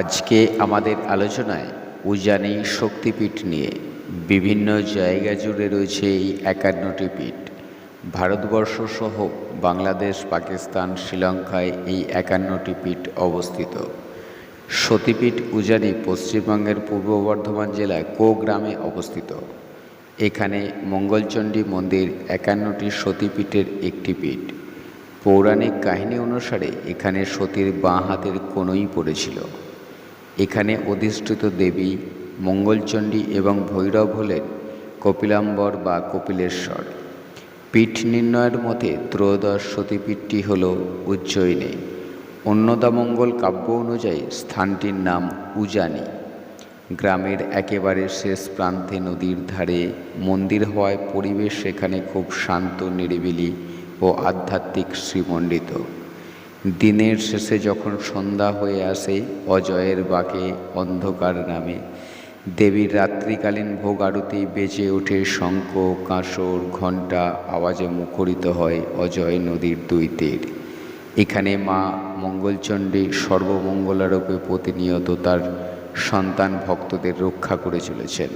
আজকে আমাদের আলোচনায় উজানি শক্তিপীঠ নিয়ে বিভিন্ন জায়গা জুড়ে রয়েছে এই একান্নটি পীঠ। ভারতবর্ষ সহ বাংলাদেশ, পাকিস্তান, শ্রীলঙ্কায় এই একান্নটি পীঠ অবস্থিত। সতীপীঠ উজানি পশ্চিমবঙ্গের পূর্ব বর্ধমান জেলায় কো গ্রামে অবস্থিত। এখানে মঙ্গলচণ্ডী মন্দির একান্নটি সতীপীঠের একটি পীঠ। পৌরাণিক কাহিনী অনুসারে এখানে সতীর বাঁ হাতের কোনোই পড়েছিল। এখানে অধিষ্ঠিত দেবী মঙ্গলচণ্ডী এবং ভৈরব হলেন কপিলাম্বর বা কপিলেশ্বর। পীঠ নির্ণয়ের মতে ত্রয়োদশ সতীপীঠটি হল উজ্জয়িনী। অন্নদামঙ্গল কাব্য অনুযায়ী স্থানটির নাম উজানি। গ্রামের একেবারে শেষ প্রান্তে নদীর ধারে মন্দির হওয়ায় পরিবেশ সেখানে খুব শান্ত, নিরিবিলি ও আধ্যাত্মিক শ্রীমণ্ডিত। দিনের শেষে যখন সন্ধ্যা হয়ে আসে, অজয়ের বাঁকে অন্ধকার নামে। দেবীর রাত্রিকালীন ভোগ আরতি বেজে ওঠে, শঙ্খ, কাঁসর, ঘণ্টা আওয়াজে মুখরিত হয় অজয় নদীর দুই তীর। এখানে মা মঙ্গলচণ্ডী সর্বমঙ্গলারূপে প্রতিনিয়ত তার সন্তান ভক্তদের রক্ষা করে চলেছেন।